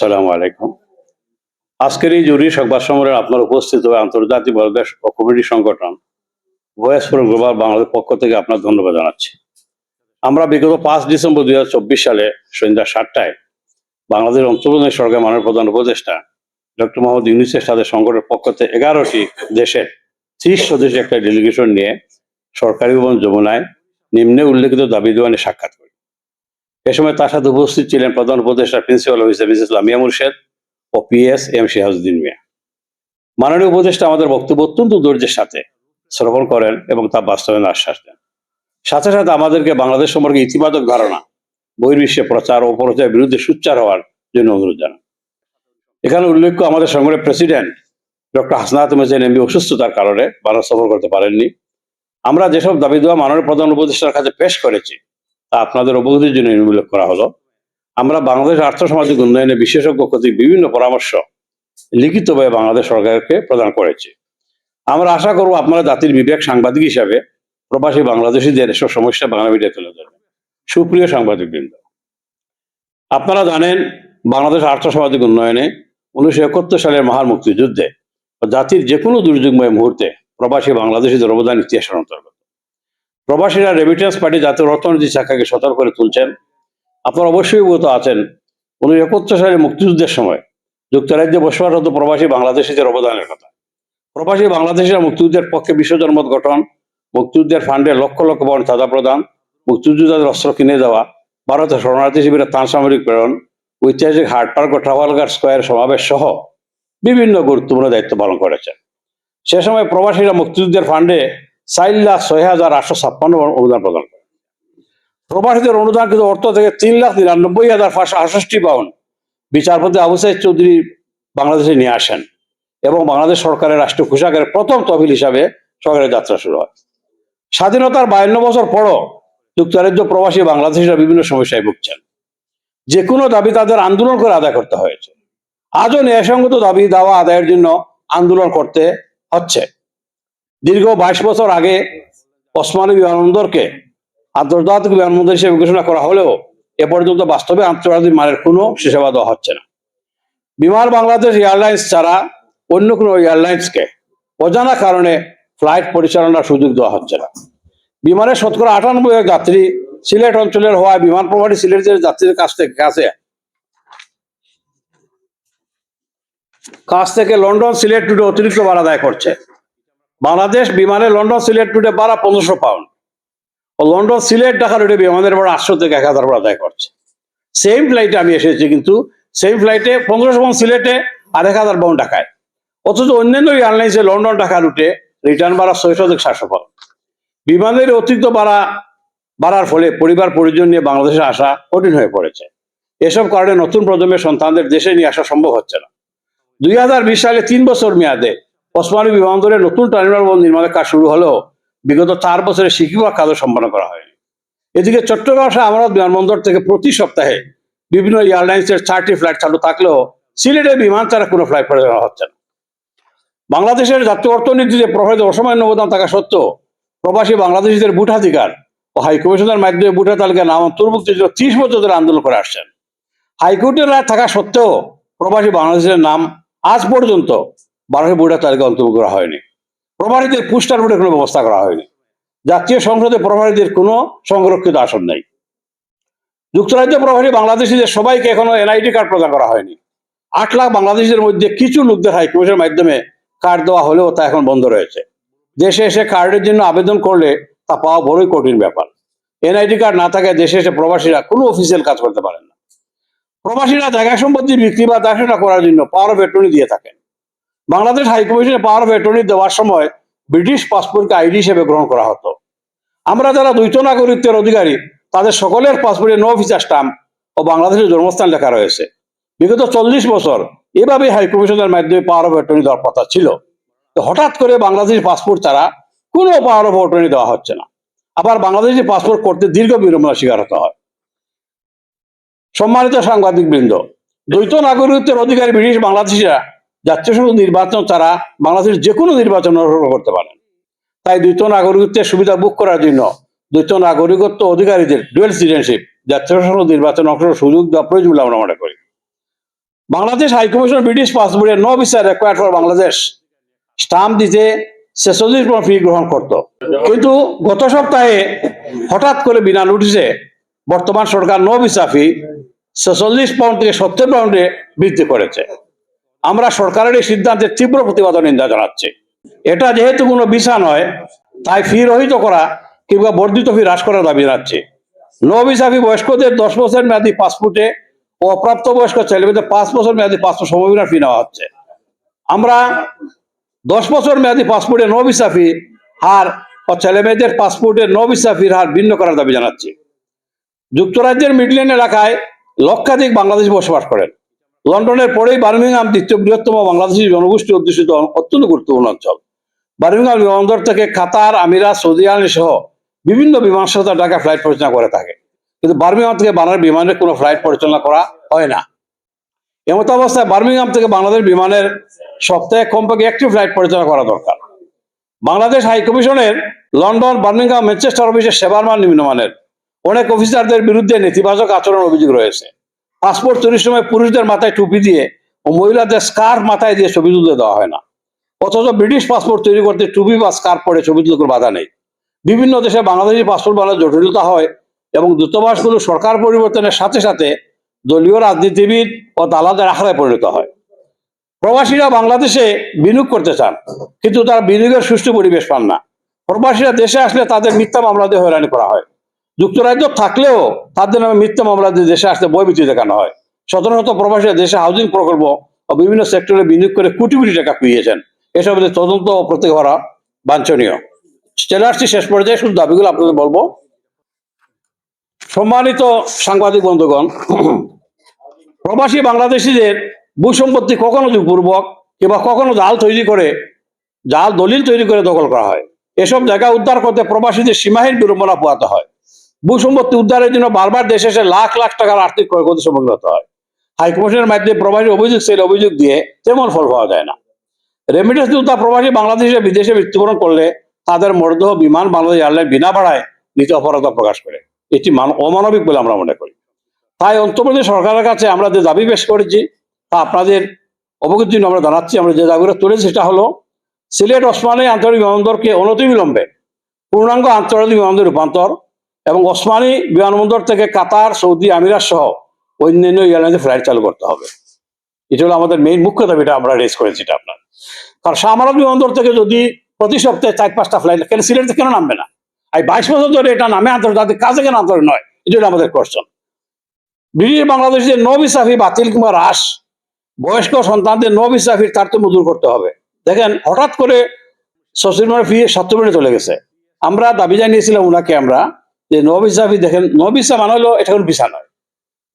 সালাম আলাইকুম। আজকের এই জরুরি সংবাদ সম্মেলনে আপনার উপস্থিত হয়ে আন্তর্জাতিক বাংলাদেশ কমিটি সংগঠন ভয়েস ফর গ্লোবাল বাংলাদেশ পক্ষ থেকে আপনার ধন্যবাদ জানাচ্ছি। আমরা বিগত পাঁচ ডিসেম্বর দুই হাজার চব্বিশ সালে সন্ধ্যা সাতটায় বাংলাদেশ অন্তর্বর্তী সরকার মাননীয় প্রধান উপদেষ্টা ডক্টর মোহাম্মদ ইউনিসের সাথে সংগঠনের পক্ষ থেকে এগারোটি দেশের ত্রিশ সদস্য একটা ডেলিগেশন নিয়ে সরকারি ভবন যমুনায় নিম্নে উল্লেখিত দাবি দেওয়ানে সাক্ষাৎ করি। এ সময় তার সাথে উপস্থিত ছিলেন প্রধান উপদেষ্টা principal officer Mrs Lamia Murshed ও পিএস এম শিহাজুদ্দিন মিয়া। মাননীয় উপদেষ্টা আমাদের বক্তব্য অত্যন্ত ধৈর্যের সাথে শ্রবণ করেন এবং তা বাস্তবায়নের আশ্বাস দেন। সাথে সাথে আমাদেরকে বাংলাদেশ সম্পর্কে ইতিবাচক ধারণা বহির্বিশ্বে প্রচার ও প্রচারের বিরুদ্ধে সুচ্চার হওয়ার জন্য অনুরোধ জানান। এখানে উল্লেখ্য, আমাদের সংগঠনের president doctor Hasnat Hossain MB অসুস্থতার কারণে ভারত সফর করতে পারেননি। আমরা যেসব দাবি দেওয়া মাননীয় প্রধান উপদেষ্টার কাছে পেশ করেছি তা আপনাদের অবগতির জন্য উল্লেখ করা হলো। আমরা বাংলাদেশ আর্থসামাজিক উন্নয়নে বিশেষজ্ঞ কর্তৃক বিভিন্ন পরামর্শ লিখিতভাবে বাংলাদেশ সরকারকে প্রদান করেছি। আমরা আশা করব আপনারা জাতির বিবেক সাংবাদিক হিসাবে প্রবাসী বাংলাদেশিদের এসব সমস্যা বাংলা মিডিয়া তুলে ধরবেন। সুপ্রিয় সাংবাদিকবৃন্দ, আপনারা জানেন বাংলাদেশ আর্থসামাজিক উন্নয়নে উনিশশো একাত্তর সালের মহান মুক্তিযুদ্ধে জাতির যে কোনো দুর্যোগময় মুহূর্তে প্রবাসী বাংলাদেশিদের অবদান ইতিহাসের অন্তর্গত। প্রবাসীরা রেমিটেন্স পার্টি জাতীয় অর্থনীতি শাখাকে সতর্ক করে তুলছেন। আপনারা অবশ্যই অবগত আছেন, উনিশশো একাত্তর সালের মুক্তিযুদ্ধের সময় যুক্তরাজ্যে বসবাসরত প্রবাসী বাংলাদেশিদের অবদানের কথা। প্রবাসী বাংলাদেশিরা মুক্তিযুদ্ধের পক্ষে বিশ্বজনমত গঠন, মুক্তিযুদ্ধের ফান্ডে লক্ষ লক্ষ বন চাঁদা প্রদান মুক্তিযোদ্ধাদের অস্ত্র কিনে দেওয়া, ভারতের শরণার্থী শিবিরে তাঁর সামরিক প্রেরণ, ঐতিহাসিক হাট পার্ক ও ট্রাফালগার স্কোয়ার সমাবেশ সহ বিভিন্ন গুরুত্বপূর্ণ দায়িত্ব পালন করেছেন। সে সময় প্রবাসীরা মুক্তিযুদ্ধের ফান্ডে চার লাখ ছয় হাজার আটশো ছাপ্পান্ন অনুদান প্রদান করে। প্রবাসীদের অনুদানকৃত অর্থ থেকে তিন লাখ নিরানব্বই হাজার পাঁচশো আষষ্টি পাউন্ড বিচারপতি আবু সাইদ চৌধুরী বাংলাদেশে নিয়ে আসেন এবং বাংলাদেশ সরকারের রাষ্ট্রীয় পোশাকের প্রথম তহবিল হিসাবে সরকারের যাত্রা শুরু হয়। স্বাধীনতার বায়ান্ন বছর পরও যুক্তরাজ্য প্রবাসী বাংলাদেশিরা বিভিন্ন সমস্যায় ভুগছেন। যে কোনো দাবি তাদের আন্দোলন করে আদায় করতে হয়েছে। আজও ন্যায়সঙ্গত দাবি দাওয়া আদায়ের জন্য আন্দোলন করতে হচ্ছে। দীর্ঘ বাইশ বছর আগে ওসমানী বিমানবন্দরকে আন্তর্জাতিক বিমানবন্দর হিসেবে ঘোষণা করা হলেও এ পর্যন্ত বাস্তবে আন্তর্জাতিক মানের কোনো সেবা দেওয়া হচ্ছে না। বিমান বাংলাদেশ এয়ারলাইন্স ছাড়া অন্য কোনো এয়ারলাইন্সকে অজানা কারণে ফ্লাইট পরিচালনার সুযোগ দেওয়া হচ্ছে না। বিমানের শতকরা আটানব্বই যাত্রী সিলেট অঞ্চলের হওয়ায় বিমান প্রভারী সিলেটের যাত্রীদের কাছ থেকে কাছে কাছ থেকে লন্ডন সিলেট টুডে অতিরিক্ত ভাড়া আদায় করছে। বাংলাদেশ বিমানে লন্ডন সিলেট টুডে ভাড়া পনেরোশো পাউন্ড। ও লন্ডন সিলেট ঢাকা রুটে বিমানের ভাড়া আটশো থেকে এক হাজার আদায় করছে। সেম ফ্লাইটে আমি এসেছি কিন্তু সেম ফ্লাইটে পনেরোশো পাউন্ড সিলেটে আর এক হাজার পাউন্ড ঢাকায়। অথচ অন্যান্য এয়ারলাইন্সে লন্ডন ঢাকা রুটে রিটার্ন ভাড়া ছয়শো থেকে সাতশো পাউন্ড। বিমানের অতিরিক্ত ভাড়া বাড়ার ফলে পরিবার পরিজন নিয়ে বাংলাদেশে আসা কঠিন হয়ে পড়েছে। এসব কারণে নতুন প্রজন্মের সন্তানদের দেশে নিয়ে আসা সম্ভব হচ্ছে না। দুই হাজার বিশ সালে তিন বছর মেয়াদে ওসমানী বিমানবন্দরে নতুন টার্মিনাল নির্মাণের কাজ শুরু হলেও বিগত চার বছরে শিক্ষক কাজও সম্পন্ন করা হয়নি। এদিকে চট্টগ্রাম শাহ বিমানবন্দর থেকে প্রতি সপ্তাহে বিভিন্ন এয়ারলাইন্সের চারটি ফ্লাইট চালু থাকলেও সিলেটে বিমান ছাড়া কোনো ফ্লাইট পরিচালনা হচ্ছে না। বাংলাদেশের জাতীয় অর্থনীতিতে প্রভাবিত অসামান্য অবদান থাকা সত্ত্বেও প্রবাসী বাংলাদেশিদের ভোটাধিকার ও হাইকমিশনের মাধ্যমে ভোটার তালিকা নাম অন্তর্ভুক্তির জন্য ত্রিশ বছর ধরে আন্দোলন করে আসছেন। হাইকোর্টের রায় থাকা সত্ত্বেও প্রবাসী বাংলাদেশের নাম আজ পর্যন্ত বাংলাদেশের ভোটার তালিকা অন্তর্ভুক্ত করা হয়নি। প্রবাসীদের পুস্টার ভোটের কোনো ব্যবস্থা করা হয়নি। জাতীয় সংসদে প্রভারীদের কোনো সংরক্ষিত আসন নেই। যুক্তরাজ্য প্রবাসী বাংলাদেশিদের সবাইকে এখনও এনআইডি কার্ড প্রদান করা হয়নি। আট লাখ বাংলাদেশিদের মধ্যে কিছু লোকদের হাইকমিশনের মাধ্যমে কার্ড দেওয়া হলেও তা এখন বন্ধ রয়েছে। দেশে এসে কার্ডের জন্য আবেদন করলে তা পাওয়া বড়ই কঠিন ব্যাপার। এনআইডি কার্ড না থাকায় দেশে এসে প্রবাসীরা কোনো অফিসিয়াল কাজ করতে পারেন না। প্রবাসীরা জায়গা সম্পত্তি বিক্রি বা দেখাশোনা করার জন্য পাওয়ার অফ অ্যাটর্নি দিয়ে থাকেন। বাংলাদেশ হাইকমিশনে পাওয়ার অফ অ্যাটর্নি দেওয়ার সময় ব্রিটিশ পাসপোর্টকে আইডি হিসেবে গ্রহণ করা হতো। আমরা যারা দ্বৈত নাগরিকত্বের অধিকারী, তাদের সকলের পাসপোর্টে নো ভিসা স্টাম্প ও বাংলাদেশের জন্মস্থান লেখা রয়েছে। বিগত চল্লিশ বছর এভাবে হাইকমিশনের মাধ্যমে পাওয়ার অফ অ্যাটর্নি দেওয়ার কথা ছিল। হঠাৎ করে বাংলাদেশের পাসপোর্ট ছাড়া কোনো পাওয়ার অফ অ্যাটর্নি দেওয়া হচ্ছে না। আবার বাংলাদেশি পাসপোর্ট করতে দীর্ঘ বিড়ম্বনার শিকার হতে হয়। সম্মানিত সাংবাদিক বৃন্দ দ্বৈত নাগরিকত্বের অধিকারী ব্রিটিশ বাংলাদেশিরা জাতীয় সংসদ নির্বাচন ছাড়া বাংলাদেশের যে কোনো নির্বাচন করতে পারেন। তাই দ্বৈত নাগরিকত্বের সুবিধা বুক করার জন্য দ্বৈত নাগরিকত্ব অধিকারীদের ডুয়েল সিটিজেনশিপ জাতীয় সংসদ নির্বাচন অংশ সুযোগ দেওয়া প্রয়োজন বলে আমরা মনে করি। বাংলাদেশ হাইকমিশন ব্রিটিশ পাসপোর্টে no visa required for Bangladesh. Stamp দিতে ছেচল্লিশ ফি গ্রহণ করত। কিন্তু গত সপ্তাহে হঠাৎ করে বিনা নোটিশে বর্তমান সরকার নো ভিসা ফি ছেচল্লিশ পাউন্ড থেকে সত্তর পাউন্ডে বৃদ্ধি করেছে। আমরা সরকারের এই সিদ্ধান্তের তীব্র প্রতিবাদ নিন্দা জানাচ্ছি। এটা যেহেতু কোনো ভিসা নয়, তাই ফি রহিত করা কিংবা বর্ধিত ফি হ্রাস করার দাবি জানাচ্ছি। নো ভিসা ফি বয়স্কদের দশ বছর মেয়াদী পাসপোর্টে ও অপ্রাপ্ত বয়স্ক ছেলেমেয়েদের পাঁচ বছর মেয়াদী পাসপোর্ট সমবিনা ফি নেওয়া হচ্ছে। আমরা দশ বছর মেয়াদী পাসপোর্টে নো ভিসা ফি হার ও ছেলেমেয়েদের পাসপোর্টে নো ভিসা ফির হার ভিন্ন করার দাবি জানাচ্ছি। যুক্তরাজ্যের মিডল্যান্ড এলাকায় লক্ষাধিক বাংলাদেশ বসবাস করেন। লন্ডনের পরেই বার্মিংহাম দ্বিতীয় বৃহত্তম বাংলাদেশি জনগোষ্ঠী অধ্যুষিত অত্যন্ত গুরুত্বপূর্ণ অঞ্চল। বার্মিংহাম বিমানবন্দর থেকে কাতার আমিরা সৌদি আরব সহ বিভিন্ন বিমান সংস্থা ঢাকা ফ্লাইট পরিচালনা করে থাকে। কিন্তু বার্মিংহাম থেকে বাংলাদেশ বিমানের কোনো ফ্লাইট পরিচালনা করা হয় না। এমত অবস্থায় বার্মিংহাম থেকে বাংলাদেশ বিমানের সপ্তাহে কমপক্ষে একটি ফ্লাইট পরিচালনা করা দরকার। বাংলাদেশ হাই কমিশনের লন্ডন, বার্মিংহাম, ম্যানচেস্টার অফিসের সেবার মান নিম্নমানের। অনেক অফিসারদের বিরুদ্ধে নেতিবাচক আচরণ অভিযোগ রয়েছে। পাসপোর্ট চুরির সময় পুরুষদের মাথায় টুপি দিয়ে ও মহিলাদের স্কার্ফ মাথায় দিয়ে ছবি তুলতে দেওয়া হয় না। অথচ ব্রিটিশ পাসপোর্ট তৈরি করতে টুপি বা স্কার্ফ পরে ছবি তুলতে কোনো বাধা নেই। বিভিন্ন দেশে বাংলাদেশি পাসপোর্ট বানানোর জটিলতা হয় এবং দূতাবাসগুলো সরকার পরিবর্তনের সাথে সাথে দলীয় রাজনীতিবিদ ও দালালদের আখড়ায় পরিণত হয়। প্রবাসীরা বাংলাদেশে বিনিয়োগ করতে চান, কিন্তু তারা বিনিয়োগের সুষ্ঠু পরিবেশ পান না। প্রবাসীরা দেশে আসলে তাদের মিথ্যা মামলা দিয়ে হয়রানি করা হয়। যুক্তরাজ্য থাকলেও তাদের নামে মিথ্যা মামলা দিয়ে দেশে আসতে বয়ভীতি দেখানো হয়? সাধারণত প্রবাসীরা দেশে হাউজিং প্রকল্প ও বিভিন্ন সেক্টরে বিনিয়োগ করে কোটি কোটি টাকা কুইয়েছেন। এসব তদন্ত ও প্রত্যেক করা বাঞ্ছনীয়। চলে আসছি শেষ পর্যায়ে। শুধু দাবিগুলো আপনাদের বলব। সম্মানিত সাংবাদিক বন্ধুগণ, প্রবাসী বাংলাদেশিদের ভূসম্পত্তি কখনো জোরপূর্বক কিংবা কখনো জাল তৈরি করে, জাল দলিল তৈরি করে দখল করা হয়, এসব জায়গা উদ্ধার করতে প্রবাসীদের সীমাহীন বিড়ম্বনা পোয়াতে হয়। ভূসম্পত্তি উদ্ধারের জন্য বারবার দেশে এসে লাখ লাখ টাকার আর্থিক ক্ষয়ক্ষতির সম্মুখীন হয়। হাইকমিশনের মাধ্যমে প্রবাসী অভিযোগ সেল অভিযোগ দিয়ে তেমন ফল পাওয়া যায় না। রেমিটেন্স দূতা প্রবাসী বাংলাদেশে, বিদেশে মৃত্যুবরণ করলে তাদের মরদেহ বিমান, বাংলাদেশ এয়ারলাইন বিনা ভাড়ায় নিতে অপরাধ প্রকাশ করে। এটি মান- অমানবিক বলে আমরা মনে করি। তাই অন্তর্বর্তী সরকারের কাছে আমরা যে দাবি পেশ করেছি, তা আপনাদের অবগতির জন্য আমরা জানাচ্ছি। আমরা যে দাবিটা তুলেছি, সেটা হলো, সিলেট, ওসমানী আন্তর্জাতিক বিমানবন্দরকে অনতিবিলম্বে পূর্ণাঙ্গ আন্তর্জাতিক বিমানবন্দর রূপান্তর এবং ওসমানী বিমানবন্দর থেকে কাতার, সৌদি, আমিরাত সহ অন্যান্য এয়ারলাইন্সে ফ্লাইট চালু করতে হবে। এটা হলো আমাদের মেইন মুখ্য দাবিটা আমরা রেজ করেছি এটা আপনার। কারণ শাহমারাত বিমানবন্দর থেকে যদি প্রতি সপ্তাহে চার, পাঁচটা ফ্লাইট কেন সিলেটে কেন নামবে না? এই বাইশ বছর ধরে এটা নামে আন্তর্জাতিক কাজে কেন আন্তর্জাতিক নয়? এটা হলো আমাদের কোশ্চেন ব্রিটিশ বাংলাদেশের নবি সাফি বাতিল কিংবা হ্রাস, বয়স্ক সন্তানদের নবি সাফির তারতম্য দূর করতে হবে। দেখেন, হঠাৎ করে সচিবের ফি সত্তর চলে গেছে। আমরা দাবি জানিয়েছিলাম ওনাকে আমরা যে নো ভিসা ফি দেখেন নো ভিসা মানে হলো, এটা কোনো ভিসা নয়।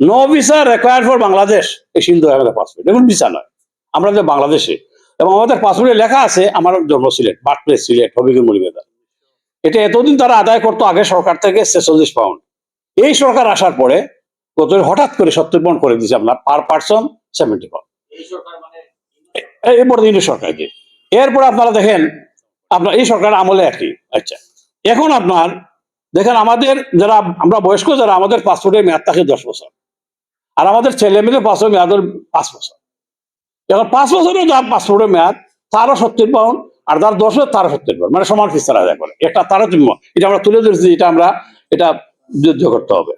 No visa required for Bangladesh, এই সিন্ধু আমাদের পাসপোর্ট এখন ভিসা নয়। আমরা যে বাংলাদেশে। এবং আমাদের পাসপোর্টে লেখা আছে, আমার জন্ম সিলেট বার্থ প্লেস সিলেট হবিগুল মলিবেদা এটা এতদিন তারা আদায় করতো, আগে সরকার থেকে ছেচল্লিশ পাউন্ড এই সরকার আসার পরে কত হঠাৎ করে সত্তর পাউন্ড করে দিয়েছে আপনার পার পার্সন সেভেন্টি পাউন্ড এরপর ইন্ডিয়া সরকারকে এরপর আপনারা দেখেন, আপনার, এই সরকার আমলে একই আচ্ছা। এখন আপনার দেখেন আমাদের যারা, আমরা বয়স্ক যারা, আমাদের পাসপোর্টের মেয়াদ থাকে দশ বছর। আর আমাদের ছেলে মেয়েদের পাসপোর্ট মেয়াদ পাঁচ বছর। এখন পাঁচ বছরের যার পাসপোর্টের মেয়াদ, তারও সত্তর পাউন্ড, আর যার দশ বছর তারও সত্তর পাউন্ড। মানে সমান ফিস তারা আদায় করে। একটা তারতম্য এটা আমরা তুলে ধরেছি, এটা আমরা, এটা যুদ্ধ করতে হবে।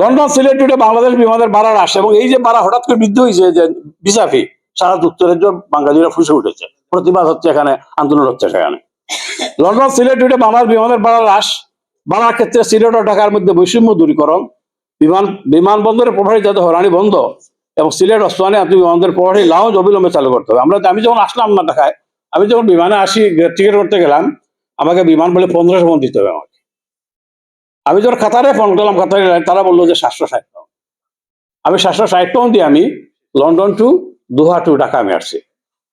লন্ডন সিলেট রুটে বাংলাদেশ বিমানের ভাড়া হ্রাস, এবং এই যে ভাড়া হঠাৎ করে বৃদ্ধি হয়েছে, যে ভিসা ফি সারা যুক্তরাজ্য বাঙালিরা ফুসে উঠেছে। প্রতিবাদ হচ্ছে এখানে, আন্দোলন হচ্ছে সেখানে। লন্ডন সিলেট রুটে বাংলাদেশ বিমানের ভাড়া হ্রাস ভাড়ার ক্ষেত্রে সিলেট ও ঢাকার মধ্যে বৈষম্য দূরীকরণ, বিমান বিমানবন্দরে প্রভারী যাতে হরানি বন্ধ এবং সিলেট ওসমানী আপনি বিমানবন্দরের প্রভারী লাউঞ্জ অবিলম্বে চালু করতে হবে। আমরা আমি যখন আসলাম না ঢাকায়, আমি যখন বিমানে আসি টিকিট করতে গেলাম, আমাকে বিমান বলে পনেরোশো ফোন দিতে হবে আমাকে। আমি যখন কাতারে ফোন করলাম, কাতারে তারা বলল যে সাতশো ষাট পাউন্ড আমি সাতশো ষাট পাউন্ড দিয়ে আমি London to Doha to Dhaka আমি আসছি।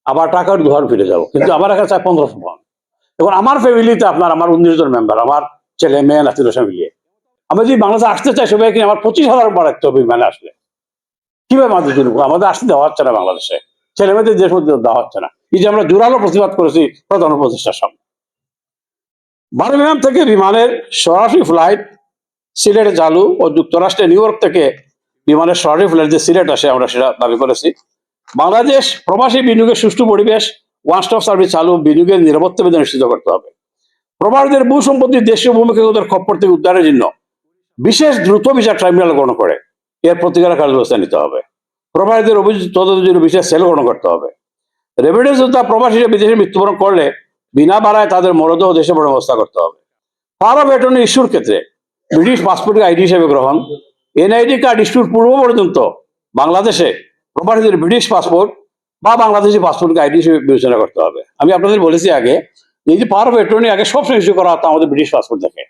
আবার টাকা দুহার ফিরে যাব, কিন্তু আমার কাছে পনেরোশো পাউন্ড এখন আমার ফ্যামিলিতে আপনার, আমার উনিশ জন মেম্বার আমার ছেলে মেয়ে নাতি রসা মিলিয়ে। আমি যদি বাংলাদেশে আসতে চাই সবাই কিনে আমার পঁচিশ হাজার বাড়াতে হবে বিমানে আসলে। কীভাবে আমাদের জন্য? আমাদের আসতে দেওয়া হচ্ছে না বাংলাদেশে। ছেলে মেয়েদের দেশ মধ্যে দেওয়া হচ্ছে না। এই যে আমরা জোরালো প্রতিবাদ করেছি প্রধান উপদেষ্টার সামনে। বার্মিংহাম থেকে বিমানের সরাসরি ফ্লাইট সিলেটে চালু ও যুক্তরাষ্ট্রে নিউ ইয়র্ক থেকে বিমানের সরাসরি ফ্লাইট যে সিলেট আসে, আমরা সেটা দাবি করেছি। বাংলাদেশ প্রবাসী বিনিয়োগের সুষ্ঠু পরিবেশ, ওয়ান স্টপ সার্ভিস চালু, বিনিয়োগের নিরাপত্তা নিশ্চিত করতে হবে। প্রবাসীদের ভূ সম্পত্তি দেশীয় ভূমিকাগতের খপ্পর থেকে উদ্ধারের জন্য বিশেষ দ্রুত বিচার ট্রাইব্যুনাল গ্রহণ করে। এর প্রতিকার কার্যব্যবস্থা নিতে হবে। প্রবাসীদের অভিযোগ তদন্তের জন্য বিশেষ সেল গ্রহণ করতে হবে। রেমিডেন্স যোদ্ধা প্রবাসীরা বিদেশে মৃত্যুবরণ করলে বিনা ভাড়ায় তাদের মরদেহ দেশে বড় ব্যবস্থা করতে হবে। পাওয়ার অফ ইস্যুর ক্ষেত্রে ব্রিটিশ পাসপোর্টকে আইডি হিসেবে গ্রহণ, এনআইডি কার্ড ইস্যুর পূর্ব পর্যন্ত বাংলাদেশে প্রবাসীদের ব্রিটিশ পাসপোর্ট বা বাংলাদেশি পাসপোর্টকে আইডি হিসেবে বিবেচনা করতে হবে। আমি আপনাদের বলেছি আগে এই যে পাওয়ার অ্যাটর্নি আগে সবসময় ইস্যু করা হতো আমাদের ব্রিটিশ পাসপোর্ট দেখে।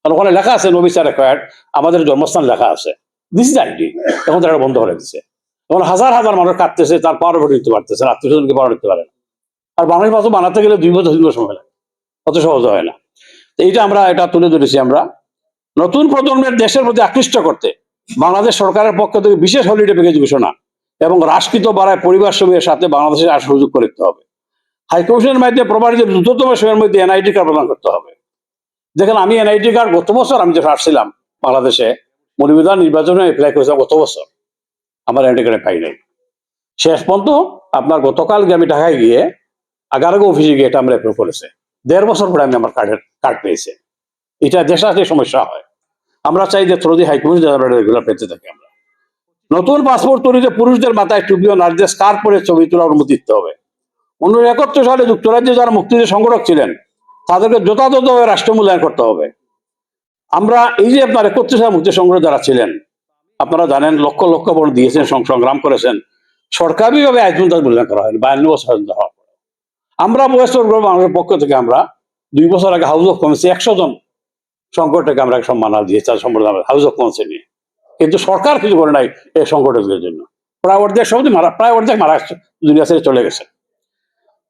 কারণ ওখানে লেখা আছে নবিসা রেকয়ার্ড আমাদের জন্মস্থান লেখা আছে। দিস ইজ আইডি এখন তারা বন্ধ করে দিচ্ছে এখন হাজার হাজার মানুষ কাটতেছে তার পাওয়ার অফ দিতে পারতেছে আত্মীয় স্বজনকে পাওয়ার দিতে পারে না। আর বাংলাদেশ পাসপোর্ট বানাতে গেলে দুই বছর, তিন বছর সময় লাগে। অত সহজ হয় না। তো এইটা আমরা, এটা তুলে ধরেছি আমরা। নতুন প্রজন্মের দেশের প্রতি আকৃষ্ট করতে, বাংলাদেশ সরকারের পক্ষ থেকে বিশেষ হলিডে প্যাকেজ ঘোষণা এবং রাষ্ট্রকৃত বাড়ায় পরিবার সমূহের সাথে বাংলাদেশের আসার সুযোগ করে দিতে হবে। হাইকমিশনের মাধ্যমে প্রবাসীদের দ্রুততম সময়ের মধ্যে এনআইডি কার্ড প্রদান করতে হবে। দেখেন, আমি এনআইডি কার্ড গত বছর আমি যখন আসছিলাম বাংলাদেশে মনিবিধান নির্বাচনে অ্যাপ্লাই করেছিলাম গত বছর। আমার এনআইডি কার্ডে পাই নাই। শেষ পর্যন্ত আপনার গতকাল আমি ঢাকায় গিয়ে আগারগো অফিসে গিয়ে এটা আমরা অ্যাপ্রুভ করেছে। দেড় বছর পরে আমি আমার কার্ডের কার্ড পেয়েছি। এটা দেশে সমস্যা হয়। আমরা চাই যে থ্রোদি হাইকমিশন রেগুলার পেতে থাকি আমরা। নতুন পাসপোর্ট তৈরিতে পুরুষদের মাথায় টুপি ও নারীদের পরে ছবি তোলার অনুমতি দিতে হবে। উনিশশো একাত্তর সালে যুক্তরাজ্যে যারা মুক্তিযুদ্ধ সংগঠক ছিলেন, তাদেরকে যথাযথভাবে রাষ্ট্র মূল্যায়ন করতে হবে। আমরা এই যে আপনার একত্রিশ সালে মুক্তি সংগ্রহ যারা ছিলেন, আপনারা জানেন লক্ষ লক্ষ ভোট দিয়েছেন সংগ্রাম করেছেন। সরকারিভাবে পর্যন্ত তাদের মূল্যায়ন করা হয়নি, বায়ান্ন বছর পর্যন্ত হওয়ার। আমরা বয়স্ক মানুষের পক্ষ থেকে আমরা দুই বছর আগে হাউস অফ কমেন্সে একশো জন সংকটটাকে আমরা সম্মান দিয়েছি, তার সম্পর্কে হাউস অফ কমেন্সে নিয়ে। কিন্তু সরকার কিছু করে নাই এই সংকটের জন্য। প্রায় অর্ধেক সবই মারা প্রায় অর্ধেক মারা দুনিয়া ছেড়ে চলে গেছে।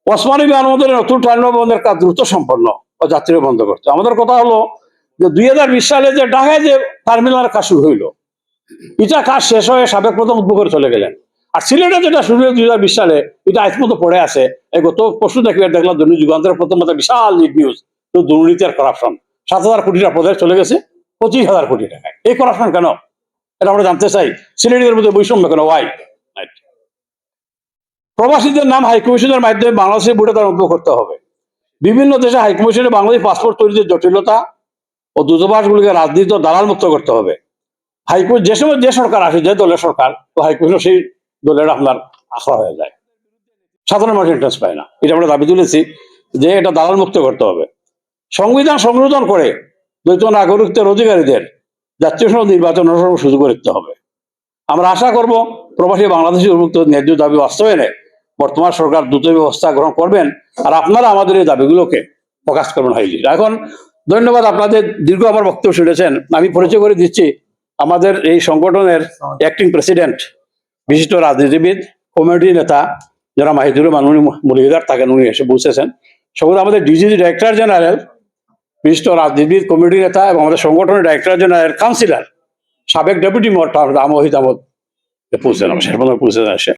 ওসমানী বিমানবন্দরের নতুন টার্মিনাল বন্ধের কাজ দ্রুত সম্পন্ন ও যাত্রী বন্ধ করতে আমাদের কথা হলো যে দুই হাজার বিশ সালে যে ঢাকায় যে টার্মিনাল কাজ শুরু হইল এটা কাজ শেষ হয়ে সাবেক প্রথম উদ্যোগ চলে গেলেন। আর সিলেটে যেটা শুরু হয়েছে দুই হাজার বিশ সালে এটা আজ মতো পড়ে আছে। এই গত পরশু দেখবে দেখলাম দৈনিক যুগান্তরের প্রথম মতো বিশাল লিড নিউজ তো দুর্নীতি আর করাপশন সাত হাজার কোটি টাকা প্রদেশ চলে গেছে, পঁচিশ হাজার কোটি টাকায়। এই করাপশন কেন? এটা আমরা জানতে চাই। সিলেটের মধ্যে বৈষম্য কেন? ওয়াই প্রবাসীদের নাম হাইকমিশনের মাধ্যমে বাংলাদেশের তার উদ্যোগ করতে হবে। বিভিন্ন দেশে হাইকমিশনে বাংলাদেশ পাসপোর্ট তৈরিতে জটিলতা ও দূতাবাসগুলিকে রাজনীতি ও দালাল মুক্ত করতে হবে। হাইকোর্ট যে সময় যে সরকার আসে, যে দলের সরকার, তো হাইকমিশন সেই দলের আপনার আখড়া হয়ে যায়। সাধারণ মানুষ ইন্টারেস্ট পায় না। এটা আমরা দাবি তুলেছি যে এটা দালাল মুক্ত করতে হবে। সংবিধান সংশোধন করে দ্বৈত নাগরিকত্বের অধিকারীদের জাতীয় সংসদ নির্বাচন অনুসরণ সুযোগ করতে হবে। আমরা আশা করব প্রবাসী বাংলাদেশের উন্মুক্ত ন্যায্য দাবি বাস্তবায়নে বর্তমান সরকার দ্রুত ব্যবস্থা গ্রহণ করবেন আর আপনারা আমাদের এই দাবিগুলোকে প্রকাশ করবেন হাইলি। এখন ধন্যবাদ আপনাদের, দীর্ঘ আমার বক্তব্য শুনেছেন। আমি পরিচয় করে দিচ্ছি আমাদের এই সংগঠনের অ্যাক্টিং প্রেসিডেন্ট বিশিষ্ট রাজনীতিবিদ কমিটি নেতা, যারা মাহিদুর মাননীয় মলিদার থাকেন, উনি এসে বসেছেন। সঙ্গে আমাদের ডিজি ডাইরেক্টর জেনারেল বিশিষ্ট রাজনীতিবিদ কমিটি নেতা এবং আমাদের সংগঠনের ডাইরেক্টর জেনারেল কাউন্সিলর সাবেক ডেপুটি মোট আমহিদ আহমদ পৌঁছেন, আমার শেষ পর্যন্ত পৌঁছে আসে